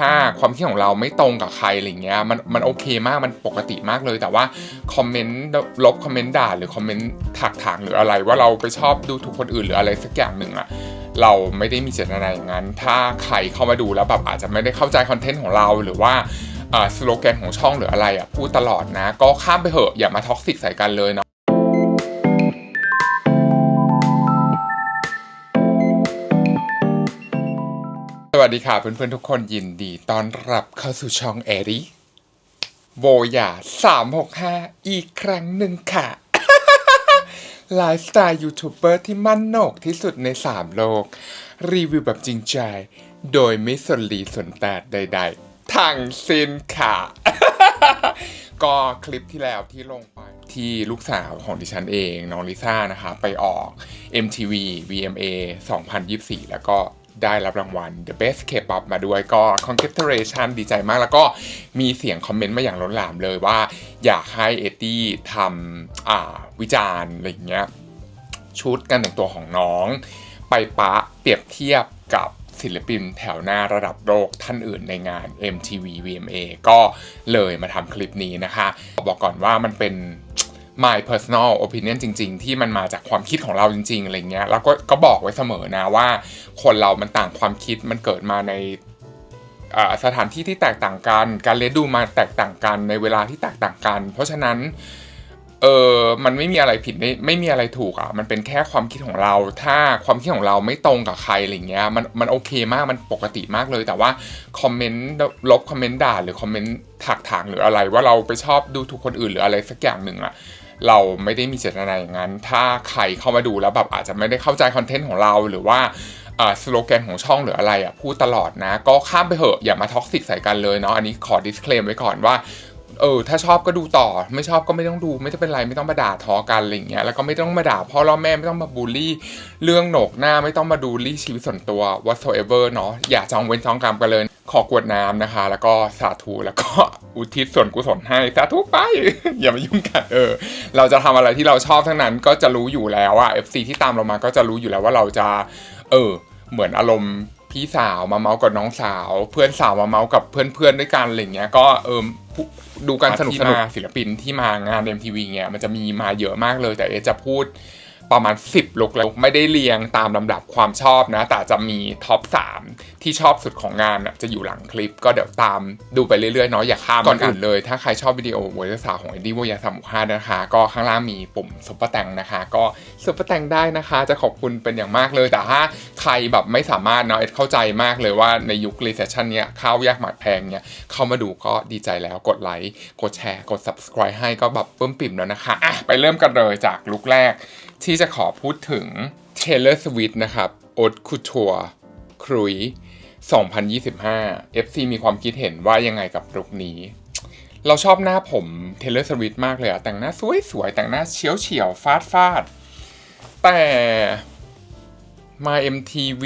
ถ้าความคิดของเราไม่ตรงกับใครอะไรเงี้ยมันมันโอเคมากมันปกติมากเลย แต่ว่าคอมเมนต์ลบคอมเมนต์ด่าหรือคอมเมนต์ถักถางหรืออะไร ว่าเราไปชอบดูถูกคนอื่นหรืออะไรสักอย่างหนึ่งอะเราไม่ได้มีเจตนาอย่างนั้น ถ้าใครเข้ามาดูแล้วแบบอาจจะไม่ได้เข้าใจคอนเทนต์ของเราหรือว่าอ่าสโลแกนของช่องหรืออะไรอะพูดตลอดนะ ก็ข้ามไปเหอะอย่ามาท็อกซิกใส่กันเลยเนาะ วัสดีค่ะเพื่อนๆทุกคนยินดีต้อนรับเข้าสู่ช่องแอริโบยา365อีกครั้งหนึ่งค่ะ ไลฟ์สไตล์ยูทูบเบอร์ที่มั่นโหนกที่สุดใน3โลก รีวิวแบบจริงใจ โดยไม่สนหลีสนแตดใดๆ ทั้งสิ้นค่ะ ก็คลิปที่แล้วที่ลงไปที่ลูกสาวของดิฉันเอง น้องลิซ่านะคะ ไปออก MTV VMA 2024 แล้วก็ ได้รับรางวัล The Best K-pop มาด้วยก็ congratulation ดีใจมากแล้วก็มีเสียงคอมเมนต์มาอย่างล้นหลามเลยว่า อยากให้เอ็ดดี้ทำวิจารณ์อะไรอย่างเงี้ยชุดการแต่งตัวของน้อง ไปปะเปรียบเทียบกับศิลปินแถวหน้าระดับโลกท่านอื่นในงาน MTV VMA ก็เลยมาทำคลิปนี้นะคะ บอกก่อนว่ามันเป็น my personal opinion จริง ๆ ที่มันมาจากความคิดของเราจริง ๆอะไรเงี้ยแล้วก็ก็บอกไว้เสมอนะว่า คนเรามันต่างความคิดมันเกิดมาในสถานที่ที่แตกต่างกัน การเลี้ยดูมาแตกต่างกันในเวลาที่แตกต่างกัน เพราะฉะนั้นเออมันไม่มีอะไรผิดไม่ไม่มีอะไรถูกอะ มันเป็นแค่ความคิดของเรา ถ้าความคิดของเราไม่ตรงกับใครอะไรเงี้ย มันมันโอเคมาก มันปกติมากเลย แต่ว่าคอมเมนต์ลบคอมเมนต์ด่าหรือคอมเมนต์ถักถางหรืออะไร ว่าเราไปชอบดูถูกคนอื่นหรืออะไรสักอย่างหนึ่งอะ เราไม่ได้มีเจตนาอย่างนั้น ถ้าใครเข้ามาดูแล้วแบบอาจจะไม่ได้เข้าใจคอนเทนต์ของเราหรือว่าสโลแกนของช่องหรืออะไรอะพูดตลอดนะ ก็ข้ามไปเหอะอย่ามาท็อกซิกใส่กันเลยเนาะอันนี้ขอ disclaim ไว้ก่อนว่า เออถ้าชอบก็ดูต่อ ไม่ชอบก็ไม่ต้องดูไม่ต้องเป็นไรไม่ต้องมาด่าทอกันอะไรเงี้ยแล้วก็ไม่ต้องมาด่าพ่อล่อแม่ไม่ต้องมาบูลลี่ เรื่องโหนกหน้าไม่ต้องมาดูลี่ชีวิตส่วนตัว whatsoever เนาะอย่าจองเว้นจองกรรมกันเลย ขอกวดน้ำนะคะ แล้วก็สาธุแล้วก็อุทิศส่วนกุศลให้สาธุไป อย่ามายุ่งกันเออ เราจะทำอะไรที่เราชอบทั้งนั้นก็จะรู้อยู่แล้วว่า FC ที่ตามเรามาก็จะรู้อยู่แล้วว่าเราจะ เออ เหมือนอารมณ์พี่สาวมาเมาส์กับน้องสาว เพื่อนสาวมาเมาส์กับเพื่อนๆด้วยกันอะไรเงี้ยก็เออ ดูกันสนุกสนุกศิลปินที่มางาน MTV เงี้ยมันจะมีมาเยอะมากเลย แต่เอะจะพูด ประมาณ 10 ลุกแล้วไม่ได้เรียงตามลำดับความชอบนะ แต่จะมีท็อป 3 ที่ชอบสุดของงานน่ะจะอยู่หลังคลิป ก็เดี๋ยวตามดูไปเรื่อยๆเนาะอย่าข้ามก่อนอื่นเลย ถ้าใครชอบวิดีโอเวอร์สาวของเอ็ดดี้วอยาสามห้านะคะ ก็ข้างล่างมีปุ่มซุปเปอร์แตงนะคะ ก็ซุปเปอร์แตงได้นะคะ จะขอบคุณเป็นอย่างมากเลย แต่ถ้าใครแบบไม่สามารถเนาะเอ็ดเข้าใจมากเลยว่าในยุครีเซชชันเนี้ยข้าวยากหมากแพงเนี้ยเข้ามาดูก็ดีใจแล้วกดไลค์กดแชร์กด subscribe ให้ก็แบบปลื้มปิ่มแล้วนะคะอะไปเริ่มกันเลยจากลุกแรก ที่จะขอพูดถึง Taylor Swift นะครับอ t Couture ครุย2025 FC มีความคิดเห็นว่ายังไงกับลุคนี้ เราชอบหน้าผม Taylor Swift มากเลยอะแต่งหน้าสวยๆ แต่งหน้าเฉียวเฉียวฟาดฟาด แต่มา MTV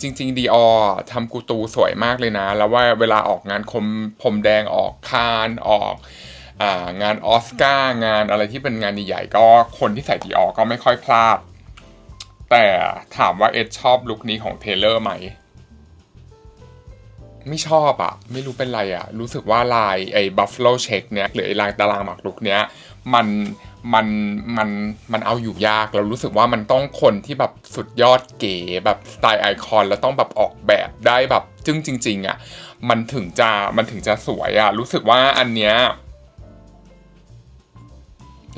จริงๆ Dior ทำกูตูสวยมากเลยนะ แล้วว่าเวลาออกงานคมผมแดงออกคานออก งานออสการ์งานอะไรที่เป็นงานใหญ่ๆก็คนที่ใส่ดีออก็ไม่ค่อยพลาด แต่ถามว่าเอ็ดชอบลุคนี้ของเทเลอร์ไหม ไม่ชอบอะไม่รู้เป็นไรอะรู้สึกว่าลายไอ้บัฟ f ล l o เช็คเนี้ยหรือไอ้ลายตารางหมากลุกเนี้ยมันมันมันมันเอาอยู่ยากเรารู้สึกว่ามันต้องคนที่แบบสุดยอดเก๋แบบสไตล์ไอคอนแล้วต้องแบบออกแบบได้แบบจึ้งจริงๆอะมันถึงจะมันถึงจะสวยอะรู้สึกว่าอันเนี้ย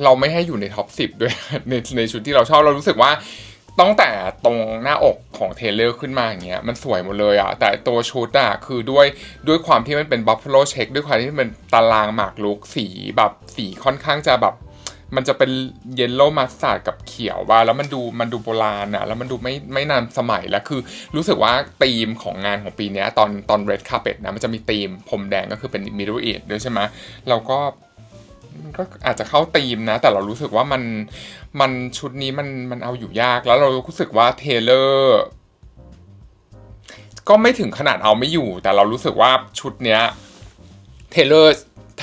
เราไม่ให้อยู่ในท็อป10ด้วยในในชุดที่เราชอบเรารู้สึกว่าตั้งแต่ตรงหน้าอกของเทเลอร์ขึ้นมาอย่างเงี้ยมันสวยหมดเลยอะแต่ตัวชุดอะคือด้วยด้วยความที่มันเป็นบัฟเฟ l o เช็คด้วยความที่มันตารางหมากลุกสีแบบสีค่อนข้างจะแบบ มันจะเป็นเยลโล่มัสตาร์ดกับเขียวว่าแล้วมันดูมันดูโบราณอะแล้วมันดูไม่ไม่นานสมัยแล้วคือ รู้สึกว่าธีมของงานของปีนี้ตอนตอน red carpet นะมันจะมีธีมผมแดงก็คือเป็น middle age ด้วยใช่ไหมเราก็ ก็อาจจะเข้าธีมนะ แต่เรารู้สึกว่ามันมันชุดนี้มันมันเอาอยู่ยาก แล้วเรารู้สึกว่าเทเลอร์ก็ไม่ถึงขนาดเอาไม่อยู่ แต่เรารู้สึกว่าชุดเนี้ยเทเลอร์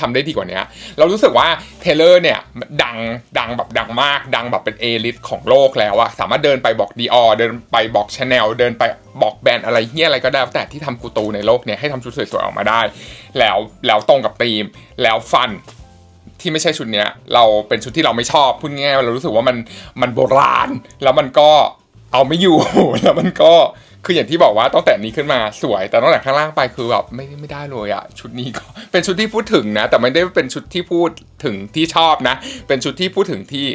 ทำได้ดีกว่านี้เรารู้สึกว่าเทเลอร์เนี่ยดังดังแบบดังมาก ดังแบบเป็นเอลิทของโลกแล้วอะสามารถเดินไปบอกดีออเดินไปบอกชาแนลเดินไปบอกแบรนด์อะไรเฮียอะไรก็ได้แต่ที่ทำกูตูในโลกเนี่ยให้ทำชุดสวยๆออกมาได้ แล้วแล้วตรงกับธีม แล้วฟัน ที่ไม่ใช่ชุดเนี้ย เราเป็นชุดที่เราไม่ชอบพูดง่ายๆเรารู้สึกว่ามันมันโบราณ แล้วมันก็เอาไม่อยู่ แล้วมันก็คืออย่างที่บอกว่าตั้งแต่นี้ขึ้นมาสวย แต่ตั้งแต่ข้างล่างไปคือแบบไม่ไม่ได้เลยอะชุดนี้ก็เป็นชุดที่พูดถึงนะ แต่ไม่ได้เป็นชุดที่พูดถึงที่ชอบนะ เป็นชุดที่พูดถึงที่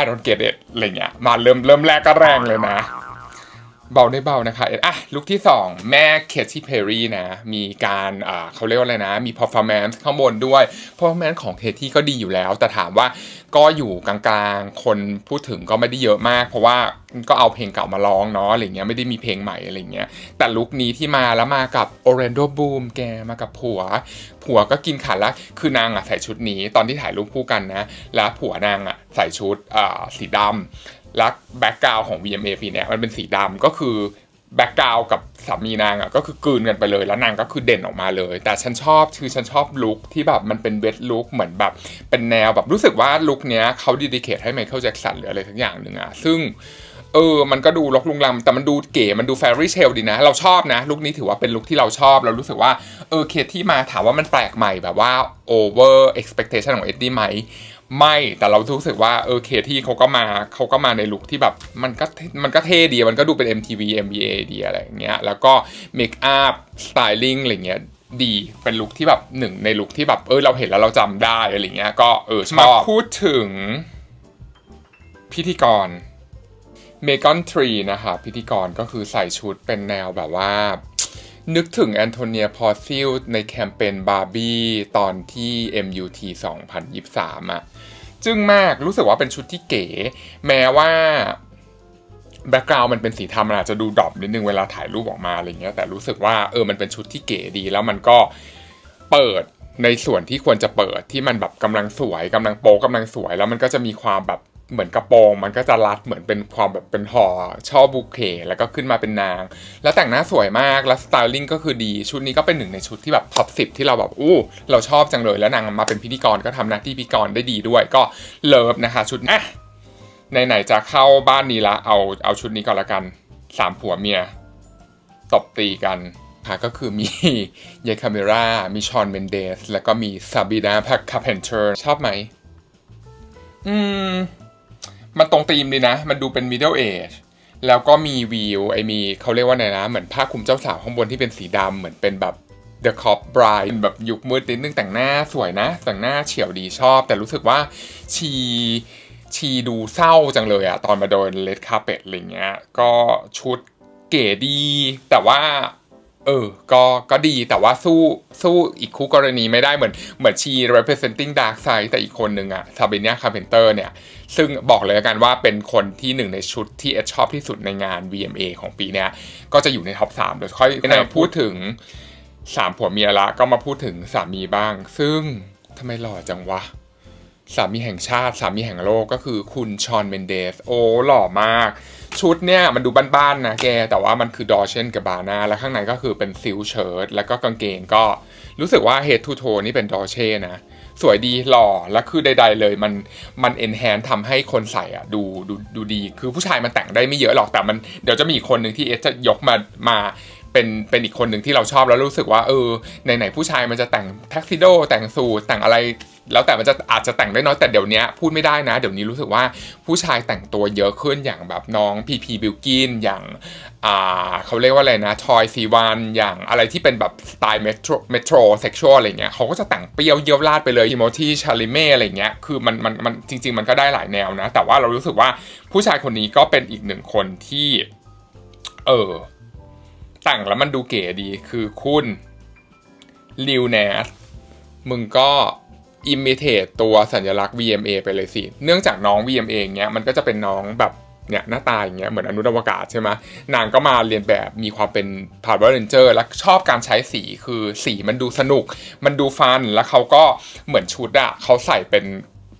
I don't get it อะไรเงี้ยมาเริ่มเริ่มแรกก็แรงเลยนะ เบาได้เบานะคะอะลุคที่ 2 แม่เคที่เพอรี่นะ มีการอ่าเขาเรียกว่าอะไรนะ มี performance ข้างบนด้วย performance ของเคที่ก็ดีอยู่แล้ว แต่ถามว่าก็อยู่กลางๆ คนพูดถึงก็ไม่ได้เยอะมาก เพราะว่าก็เอาเพลงเก่ามาร้องเนาะอะไรเงี้ยไม่ได้มีเพลงใหม่อะไรเงี้ยแต่ลุคนี้ที่มาแล้วมากับ Orlando Bloom แกมากับผัว ผัวก็กินขาดละคือนางอะใส่ชุดนี้ตอนที่ถ่ายรูปคู่กันนะ แล้วผัวนางอะใส่ชุดอ่าสีดำ แล้วแบ็กกราวของ VMA ปีเนี้ยมันเป็นสีดำก็คือแบ็กกราวกับสามีนางอะก็คือกลืนกันไปเลยแล้วนางก็คือเด่นออกมาเลย แต่ฉันชอบคือฉันชอบลุคที่แบบมันเป็นเวทลุคเหมือนแบบ เป็นแนวแบบรู้สึกว่าลุคเนี้ยเขาดีดิเคทให้ไมเคิลแจ็คสันหรืออะไรทั้งอย่างหนึ่งอะซึ่งเออ มันก็ดูลกลุงลัง แต่มันดูเก๋ มันดูแฟรี่เชลดีนะ เราชอบนะ ลุคนี้ถือว่าเป็นลุคที่เราชอบ เรารู้สึกว่า เออ เคที่มาถามว่ามันแปลกใหม่แบบว่า over expectation ของเอ็ดดี้ไหม ไม่แต่เรารู้สึกว่าเออเคที่เขาก็มาเขาก็มาในลุคที่แบบมันก็มันก็เท่ดีมันก็ดูเป็น MTV MBA ดีอะไรอย่างเงี้ยแล้วก็เมคอัพสไตลิ่งอะไรเงี้ยดีเป็นลุคที่แบบหนึ่งในลุคที่แบบเออเราเห็นแล้วเราจำได้อะไรเงี้ยก็เออชอบมาพูดถึงพิธีกรเมกอนทรีนะคะพิธีกรก็คือใส่ชุดเป็นแนวแบบว่า นึกถึงแอนโทเนียพอซิลในแคมเปญบาร์บี้ตอนที่ MUT 2023อะจึงมากรู้สึกว่าเป็นชุดที่เก๋ แม้ว่าแบ็กกราวมันเป็นสีทำมันอาจจะดูดรอปนิดนึงเวลาถ่ายรูปออกมาอะไรเงี้ยแต่รู้สึกว่าเออมันเป็นชุดที่เก๋ดีแล้วมันก็เปิดในส่วนที่ควรจะเปิดที่มันแบบกำลังสวยกำลังโป๊กำลังสวย แล้วมันก็จะมีความแบบ เหมือนกระโปรงมันก็จะรัดเหมือนเป็นความแบบเป็นห่อช่อบุเค แล้วก็ขึ้นมาเป็นนาง แล้วแต่งหน้าสวยมากแล้วสไตลิ่งก็คือดีชุดนี้ก็เป็นหนึ่งในชุดที่แบบท็อปสิที่เราแบบอู้เราชอบจังเลยแล้วนางมาเป็นพิธีกรก็ทำหน้าที่พิธีกรได้ดีด้วยก็เลิฟนะคะ ชุดอะไหนๆจะเข้าบ้านนี้ละเอาเอาชุดนี้ก่อนละกันสามผัวเมียตบตีกันค่ะก็คือมีเยคาเมรา มีชอนเมนเดส แล้วก็มีซาบีนาแพคคาเพนเตอร์ ชอบไหม อืม มันตรงธีมดีนะ มันดูเป็น middle age แล้วก็มีวิวไอมีเขาเรียกว่าไงนะ เหมือนผ้าคลุมเจ้าสาวข้างบนที่เป็นสีดำเหมือนเป็นแบบ The Cop Bride เป็นแบบยุคมืดนิดนึงแต่งหน้าสวยนะ แต่งหน้าเฉียวดีชอบ แต่รู้สึกว่าชีชีดูเศร้าจังเลยอะตอนมาโดนเลดคาเป t อะไรเงี้ย ก็ชุดเก๋ดี แต่ว่า เออ ก็ ก็ดี แต่ว่าสู้ สู้อีกคู่กรณีไม่ได้ เหมือน เหมือนชี representing dark side แต่อีกคนหนึ่งอะซาเบเนียคาเพนเตอร์เนี่ย ซึ่งบอกเลยละกันว่าเป็นคนที่หนึ่งในชุดที่เอดชอบที่สุดในงาน VMA ของปีเนี้ย ก็จะอยู่ในท็อป3เดี๋ยวค่อยในพูดถึงสามผัวเมียละ ก็มาพูดถึงสามีบ้าง ซึ่งทำไมหล่อจังวะ สามีแห่งชาติ สามีแห่งโลกก็คือคุณชอนเมนเดส โอ้ หล่อมาก ชุดเนี่ยมันดูบ้านๆนะแก แต่ว่ามันคือดอเชนกับบานาแล้วข้างในก็คือเป็นซิลเชิ้ตแล้วก็กางเกงก็รู้สึกว่าเฮดทูโทนี่เป็นดอเช่นะ สวยดีหล่อแล้วคือใด ๆ เลยมันมันเอนแฮนทำให้คนใส่อะดูดูดูดี คือผู้ชายมันแต่งได้ไม่เยอะหรอกแต่มันเดี๋ยวจะมีอีกคนหนึ่งที่เอสจะยกมามาเป็นเป็นอีกคนหนึ่งที่เราชอบแล้วรู้สึกว่าเออไหนๆผู้ชายมันจะแต่งแท็กซิโดแต่งสูทแต่งอะไร แล้วแต่มันจะอาจจะแต่งได้น้อยแต่เดี๋ยวนี้พูดไม่ได้นะ เดี๋ยวนี้รู้สึกว่าผู้ชายแต่งตัวเยอะขึ้นอย่างแบบน้องพีพีบิลกินอย่างอ่าเขาเรียกว่าอะไรนะทอยซีวันอย่างอะไรที่เป็นแบบสไตล์เมโทรเมโทรเซ็กชวลอะไรเงี้ยเขาก็จะแต่งเปรี้ยวเยี่ยวลาดไปเลยอิโมทีชาลิเม่อะไรเงี้ยคือมันมันมันจริง ๆ มันก็ได้หลายแนวนะ แต่ว่าเรารู้สึกว่าผู้ชายคนนี้ก็เป็นอีกหนึ่งคนที่ เออแต่งแล้วมันดูเก๋ดีคือคุณลิวเนสมึงก็ อิมิเทตตัวสัญลักษณ์ VMA ไปเลยสิ เนื่องจากน้อง VMA เงี้ยมันก็จะเป็นน้องแบบเนี่ยหน้าตาอย่างเงี้ยเหมือนอนุอวกาศใช่ไหมนางก็มาเรียนแบบมีความเป็นพาวเวอร์เรนเจอร์และชอบการใช้สีคือสีมันดูสนุก มันดูฟันแล้วเขาก็เหมือนชุดอะเขาใส่เป็น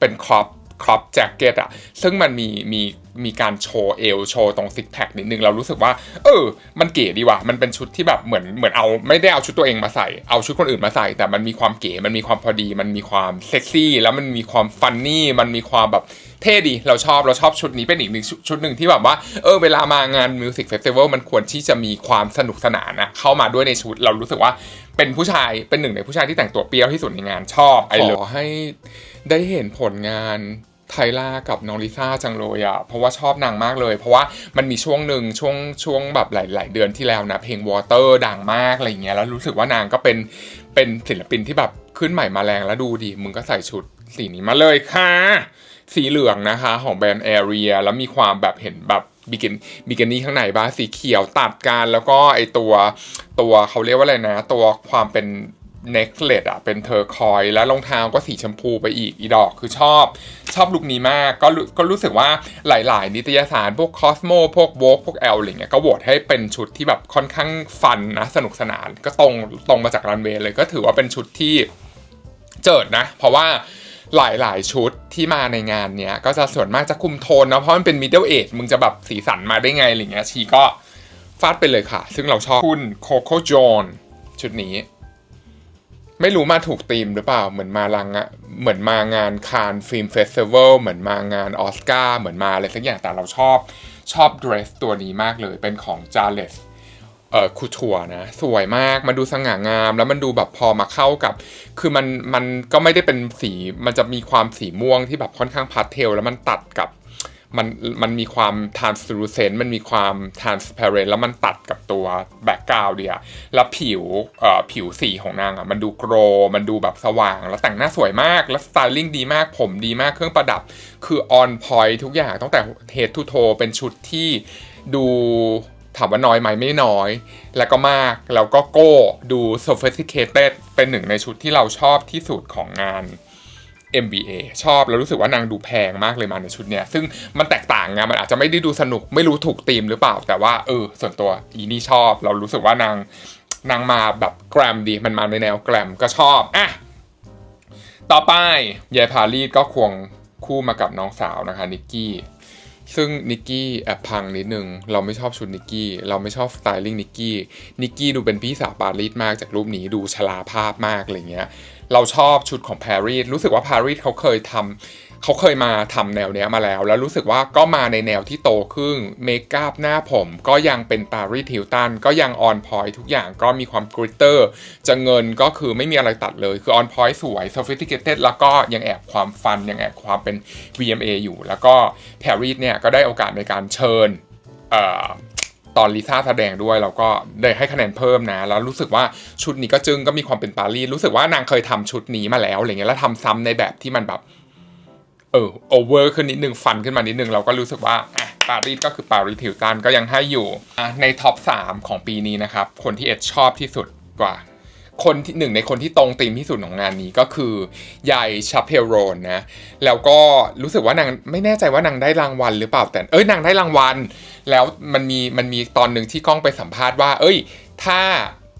เป็นครอป ครอปแจ็คเก็ตอะซึ่งมันมีมีมีการโชว์เอวโชว์ตรงซิกแพคนิดนึงเรารู้สึกว่า เออ มันเก๋ดีว่ะมันเป็นชุดที่แบบเหมือนเหมือนเอาไม่ได้เอาชุดตัวเองมาใส่เอาชุดคนอื่นมาใส่ แต่มันมีความเก๋มันมีความพอดี มันมีความเซ็กซี่ แล้วมันมีความฟันนี่มันมีความแบบเท่ดีเราชอบเราชอบชุดนี้เป็นอีกหนึ่งชุดชุดหนึ่งที่แบบว่าเออเวลามางานมิวสิกเฟสติวัลมันควรที่จะมีความสนุกสนานนะเข้ามาด้วยในชุด เรารู้สึกว่าเป็นผู้ชายเป็นหนึ่งในผู้ชายที่แต่งตัวเปรี้ยวที่สุดในงานชอบไอ้เลยขอให้ได้เห็นผลงาน ไทล่ากับน้องลิซ่าจังเลยอะเพราะว่าชอบนางมากเลย เพราะว่ามันมีช่วงหนึ่งช่วงช่วงแบบหลาย ๆ เดือนที่แล้วนะ เพลง Water ดังมากอะไรเงี้ยแล้วรู้สึกว่านางก็เป็นเป็นศิลปินที่แบบขึ้นใหม่มาแรงแล้วดูดิมึงก็ใส่ชุดสีนี้มาเลยค่ะ สีเหลืองนะคะของแบรนด์แอเรียแล้วมีความแบบเห็นแบบบิกินบิกินี่ข้างในบ้างสีเขียวตัดกันแล้วก็ไอตัวตัวเขาเรียกว่าอะไรนะ ตัวความเป็น necklace อะเป็นเทอร์คอยแล้วรองเท้าก็สีชมพูไปอีกอีดอกคือชอบ ชอบลุคนี้มากก็รู้ก็รู้สึกว่าหลาย ๆ นิตยสารพวกคอสโมพวกโวกพวกแอลอะไรเงี้ยก็โหวตให้เป็นชุดที่แบบค่อนข้างฟันนะสนุกสนานก็ตรงตรงมาจากรันเวย์เลยก็ถือว่าเป็นชุดที่เจิดนะ เพราะว่าหลาย ๆ ชุดที่มาในงานเนี้ยก็จะส่วนมากจะคุมโทนนะเพราะมันเป็น middle age มึงจะแบบสีสันมาได้ไงอะไรเงี้ยชีก็ฟาดไปเลยค่ะ ซึ่งเราชอบคุณโคโค่จอนชุดนี้ ไม่รู้มาถูกธีมหรือเปล่า เหมือนมาลังอะเหมือนมางานคานฟิล์มเฟสติวัลเหมือนมางานออสการ์เหมือนมาอะไรสักอย่างแต่เราชอบชอบเดรสตัวนี้มากเลย เป็นของจาเลสเอ่อคูทัวนะ สวยมาก มันดูสง่างาม แล้วมันดูแบบพอมาเข้ากับ คือมันมันก็ไม่ได้เป็นสี มันจะมีความสีม่วงที่แบบค่อนข้างพาสเทล แล้วมันตัดกับ มันมันมีความ translucent มันมีความ transparent แล้วมันตัดกับตัว background เดียแล้วผิวเอ่อผิวสีของนางอะมันดูโกรมันดูแบบสว่าง แล้วแต่งหน้าสวยมาก แล้ว styling ดีมากผมดีมากเครื่องประดับ คือ on point ทุกอย่างตั้งแต่ head to toe เป็นชุดที่ดูถามว่าน้อยไหมไม่น้อย แล้วก็มาก แล้วก็โก้ดู sophisticated เป็นหนึ่งในชุดที่เราชอบที่สุดของงาน MBA ชอบแล้วรู้สึกว่านางดูแพงมากเลยมาในชุดเนี้ยซึ่งมันแตกต่างไงมันอาจจะไม่ได้ดูสนุกไม่รู้ถูกธีมหรือเปล่า แต่ว่าเออส่วนตัวอีนี่ชอบ เรารู้สึกว่านางนางมาแบบแกรมดีมันมาในแนวแกรมก็ชอบอะต่อไปยายพารีดก็ควงคู่มากับน้องสาวนะคะนิกกี้ซึ่งนิกกี้แอบพังนิดนึง เราไม่ชอบชุดนิกกี้ เราไม่ชอบสไตลิ่งนิกกี้ นิกกี้ดูเป็นพี่สาวปารีสมากจากรูปนี้ดูชลาภาพมากอะไรเงี้ย เราชอบชุดของปารีสรู้สึกว่าปารีสเขาเคยทำเขาเคยมาทำแนวเนี้ยมาแล้ว แล้วรู้สึกว่าก็มาในแนวที่โตขึ้นเมคอัพหน้าผม ก็ยังเป็นปารีสฮิลตันก็ยังออนพอยทุกอย่างก็มีความกริตเตอร์จะเงินก็คือไม่มีอะไรตัดเลย คือออนพอยสวย sophisticated แล้วก็ยังแอบความฟัน ยังแอบความเป็น VMA อยู่ แล้วก็ปารีสเนี่ยก็ได้โอกาสในการเชิญ ตอนลิซ่าแสดงด้วยเราก็ได้ให้คะแนนเพิ่มนะ แล้วรู้สึกว่าชุดนี้ก็จึงก็มีความเป็นปารีสรู้สึกว่านางเคยทำชุดนี้มาแล้วอะไรเงี้ยแล้วทำซ้ำในแบบที่มันแบบเออโอเวอร์ขึ้นนิดนึงฟันขึ้นมานิดนึงเราก็รู้สึกว่าอะปารีสก็คือปารีสฮิวตันก็ยังให้อยู่ในท็อป 3 ของปีนี้นะครับ คนที่เอ็ดชอบที่สุดกว่า คนที่หนึ่งในคนที่ตรงธีมที่สุดของงานนี้ก็คือยายชาเพลโรนนะ แล้วก็รู้สึกว่านางไม่แน่ใจว่านางได้รางวัลหรือเปล่าแต่เอ้ยนางได้รางวัล แล้วมันมีมันมีตอนหนึ่งที่กล้องไปสัมภาษณ์ว่า เอ้ย ถ้า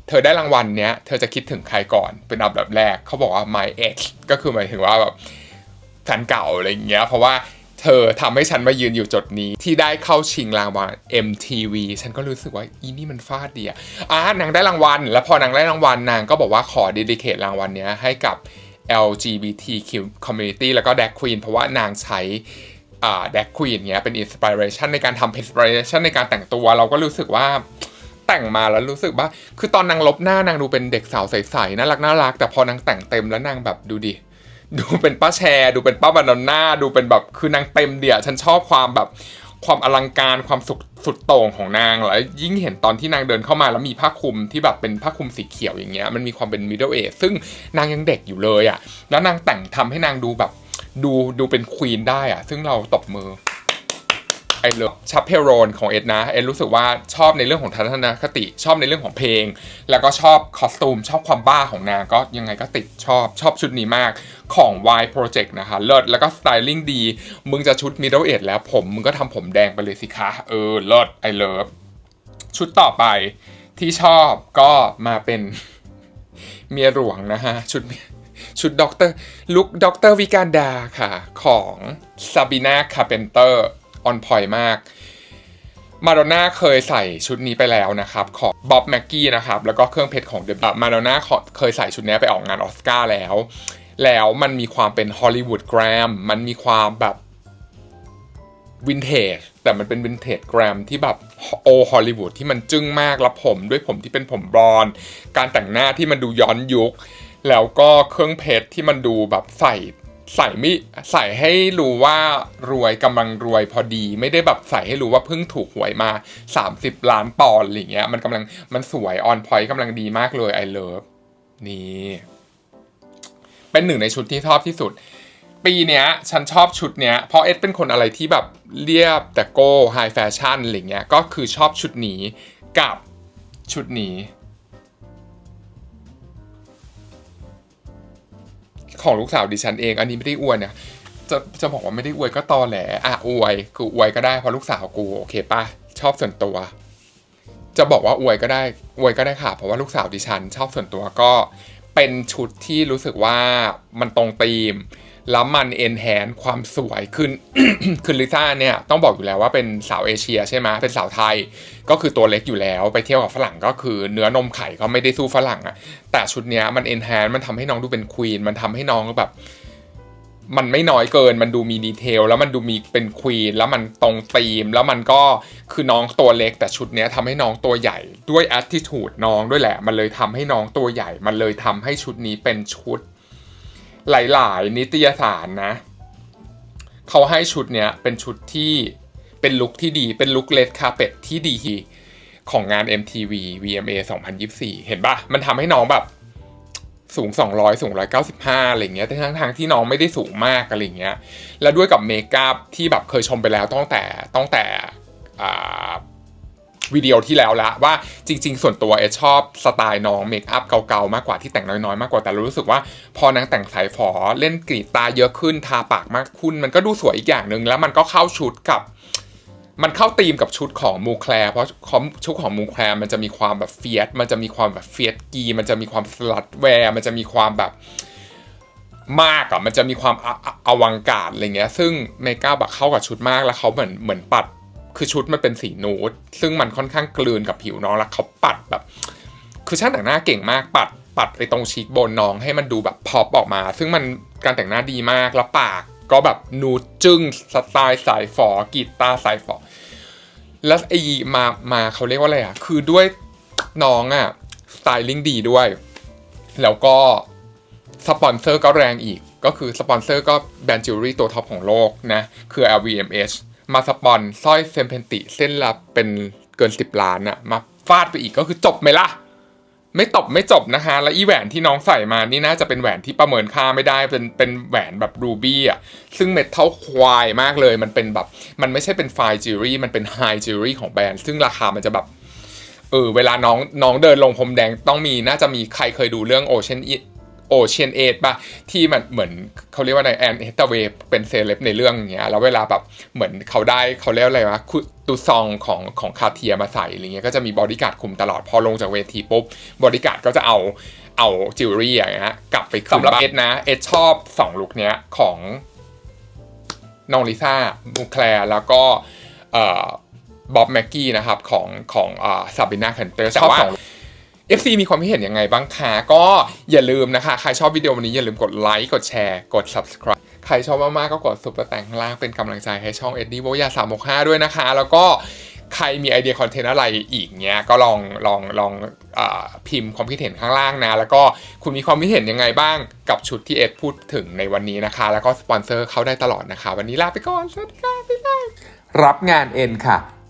เธอได้รางวัลเนี้ย เธอจะคิดถึงใครก่อนเป็นอันดับแรกเขาบอกว่า my ex ก็คือหมายถึงว่าแบบแฟนเก่าอะไรอย่างเงี้ยเพราะว่า เธอทำให้ฉันมายืนอยู่จุดนี้ ที่ได้เข้าชิงรางวัล MTV ฉันก็รู้สึกว่าอีนี่มันฟาดดีอะอะนางได้รางวัล แล้วพอนางได้รางวัลนางก็บอกว่าขอ dedicate รางวัลเนี้ยให้กับ LGBTQ community แล้วก็ drag queen เพราะว่านางใช้อ่าแดกควีนเนี้ยเป็นอินสปิเรชันในการทำอินสปิเรชันในการแต่งตัวเราก็รู้สึกว่าแต่งมาแล้วรู้สึกว่า คือตอนนางลบหน้านางดูเป็นเด็กสาวใสๆน่ารักน่ารัก แต่พอนางแต่งเต็มแล้วนางแบบดูดิ ดูเป็นป้าแชร์ ดูเป็นป้าบานอนน่าดูเป็นแบบคือนางเต็มเดี่ยฉันชอบความแบบความอลังการความสุดสุดโต่งของนางแล้วยิ่งเห็นตอนที่นางเดินเข้ามาแล้วมีผ้าคลุมที่แบบเป็นผ้าคลุมสีเขียวอย่างเงี้ยมันมีความเป็นมิดเดิลเอชซึ่งนางยังเด็กอยู่เลยอะ่ะ แล้วนางแต่งทำให้นางดูแบบดูดูเป็นควีนได้อะ ซึ่งเราตบมือ ไอ้เลิฟชัพเพโรนของเอ็ดนะเอ็ดรู้สึกว่าชอบในเรื่องของทัศนคติชอบในเรื่องของเพลง แล้วก็ชอบคอสตูม ชอบความบ้าของนางก็ยังไงก็ติดชอบชอบชุดนี้มากของ Y Project นะคะเลิศแล้วก็สไตลิ่งดี มึงจะชุด middle age แล้วผม มึงก็ทำผมแดงไปเลยสิคะ เออเลิศไอเลิฟชุดต่อไปที่ชอบก็มาเป็นเมียหลวงนะฮะ ชุดชุดด็อกเตอร์ลุคด็อกเตอร์วิการดาค่ะ ของซาบีนาคาเปนเตอร์ ออนพอยมากมาโดน่าเคยใส่ชุดนี้ไปแล้วนะครับ ของบ๊อบแม็กกี้นะครับ แล้วก็เครื่องเพชรของเดอะมาโดน่าเคยใส่ชุดนี้ไปออกงานออสการ์แล้ว แล้วมันมีความเป็นฮอลลีวูดแกรมมันมีความแบบวินเทจแต่มันเป็นวินเทจแกรมที่แบบโอฮอลลีวูดที่มันจึ้งมากแล้วผมด้วยผมที่เป็นผมบอนการแต่งหน้าที่มันดูย้อนยุค แล้วก็เครื่องเพชรที่มันดูแบบใส่ ใส่ไม่ใส่ให้รู้ว่ารวยกำลังรวยพอดี ไม่ได้แบบใส่ให้รู้ว่าเพิ่งถูกหวยมา 30 ล้านปอนด์อะไรเงี้ย มันกำลังมันสวยออนพอยต์กำลังดีมากเลยไอเลิฟนี่ เป็นหนึ่งในชุดที่ชอบที่สุด ปีเนี้ย ฉันชอบชุดเนี้ย เพราะเอสเป็นคนอะไรที่แบบเรียบแต่โก้ไฮแฟชั่นอะไรเงี้ยก็คือชอบชุดนี้กับชุดนี้ ของลูกสาวดิฉันเอง อันนี้ไม่ได้อวยนะจะจะบอกว่าไม่ได้อวยก็ตอแหลอะอวยคืออวยก็ได้เพราะลูกสาวกูโอเคปะชอบส่วนตัว จะบอกว่าอวยก็ได้อวยก็ได้ค่ะ เพราะว่าลูกสาวดิฉัน ชอบส่วนตัวก็เป็นชุดที่รู้สึกว่ามันตรงธีม แล้วมันเอนแฮนความสวยขึ้นคือลิซ่าเนี่ยต้องบอกอยู่แล้วว่าเป็นสาวเอเชียใช่ไหมเป็นสาวไทย ก็คือตัวเล็กอยู่แล้วไปเที่ยวกับฝรั่งก็คือเนื้อนมไข่ก็ไม่ได้สู้ฝรั่งอะแต่ชุดเนี้ยมันเอนแฮนมันทำให้น้องดูเป็นควีนมันทำให้น้องแบบมันไม่น้อยเกิน มันดูมีดีเทล แล้วมันดูมีเป็นควีน แล้วมันตรงธีม แล้วมันก็คือน้องตัวเล็ก แต่ชุดเนี้ยทำให้น้องตัวใหญ่ด้วย attitude น้องด้วยแหละ มันเลยทำให้น้องตัวใหญ่ มันเลยทำให้ชุดนี้เป็นชุด หลาย ๆ นิตยสารนะ เขาให้ชุดเนี้ยเป็นชุดที่เป็นลุคที่ดีเป็นลุคเลดคาเ p ็ที่ดีของงาน MTV VMA 2024 เห็นปะมันทำให้น้องแบบสูง 200 สูง 195 อะไรเงี้ยแต่ทั้งทางที่น้องไม่ได้สูงมากอะไรเงี้ย แล้วด้วยกับเมคอัพที่แบบเคยชมไปแล้วตั้งแต่ตั้งแต่ วิดีโอที่แล้วละว่าจริง ๆ ส่วนตัวเอชอบสไตล์น้องเมคอัพเก่าๆ มากกว่าที่แต่งน้อยๆ มากกว่าแต่รู้สึกว่าพอนางแต่งสายฝอเล่นกรีดตาเยอะขึ้นทาปากมากขึ้น มันก็ดูสวยอีกอย่างหนึ่งแล้วมันก็เข้าชุดกับมันเข้าธีมกับชุดของมูแคลเพราะชุดของมูแคลมันจะมีความแบบเฟียสมันจะมีความแบบเฟียสกีมันจะมีความสลัดแวร์มันจะมีความแบบมากอะมันจะมีความอออวังการอะไรเงี้ย ซึ่งเมก้าแบบเข้ากับชุดมากแล้วเขาเหมือนเหมือนปัด คือชุดมันเป็นสีนูดซึ่งมันค่อนข้างกลืนกับผิวน้องแล้วเขาปัดแบบ คือช่างแต่งหน้าเก่งมากปัด ปัดไปตรงชีกบนน้องให้มันดูแบบพอปออกมา ซึ่งมันการแต่งหน้าดีมากแล้วปากก็แบบนูดจึ้งสไตล์สายฝอกีตาสายฝอแล้วไอมามาเขาเรียกว่าอะไรอะคือด้วยน้องอะสไตลิ่งดีด้วย แล้วก็สปอนเซอร์ก็แรงอีก ก็คือสปอนเซอร์ก็แบรนด์จิวเวลรี่ตัวท็อปของโลกนะ คือ LVMH มาสปอนสร้อยเซมเพนติ เส้นละเป็นเกิน 10 ล้านอะมาฟาดไปอีกก็คือจบไหมล่ะ ไม่ตบไม่จบนะคะแล้วอีแหวนที่น้องใส่มานี่น่าจะเป็นแหวนที่ประเมินค่าไม่ได้ เป็นเป็นแหวนแบบรูบี้อะ ซึ่งเม็ดเท่าควายมากเลย มันเป็นแบบ มันไม่ใช่เป็นไฟจิวรี่ มันเป็นไฮจิวรี่ของแบรนด์ ซึ่งราคามันจะแบบเออเวลาน้องน้องเดินลงพรมแดงต้องมีน่าจะมีใครเคยดูเรื่องโอเชียน โอเชียนเอทป่ะที่มันเหมือนเขาเรียกว่าในแอนเฮตเวเป็นเซเลบในเรื่องอย่างเงี้ยแล้วเวลาแบบเหมือนเขาได้เขาเรียกอะไรวะคุตูซองของของคาเทียมาใส่อะไรเงี้ยก็จะมีบอดี้การ์ดคุมตลอดพอลงจากเวทีปุ๊บบอดี้การ์ดก็จะเอาเอาจิวเวลรี่อย่างเงี้ยกลับไปสำหรับเอ็ดนะเอ็ดชอบ2ลุคเนี้ยของน้องลิซ่ามูแคลร์แล้วก็เอ่อบ๊อบแม็กกี้นะครับของของอ่าซาบิน่าแคนเตอร์ชอบสอง FC มีความคิดเห็นยังไงบ้างคะ ก็อย่าลืมนะคะ ใครชอบวิดีโอวันนี้อย่าลืมกดไลค์ กดแชร์ กด subscribe ใครชอบมากๆก็กดซุปเปอร์แต่งข้างล่างเป็นกำลังใจให้ช่องเอ็ดดี้โบยาสามหกห้าด้วยนะคะ แล้วก็ใครมีไอเดียคอนเทนต์อะไรอีกเนี้ยก็ลองลองลองอพิมพ์ความคิดเห็นข้างล่างนะ แล้วก็คุณมีความคิดเห็นยังไงบ้างกับชุดที่เอ็ดพูดถึงในวันนี้นะคะ แล้วก็สปอนเซอร์เข้าได้ตลอดนะคะ วันนี้ลาไปก่อนสวัสดีค่ะบ๊ายบายรับงานเอ็นค่ะ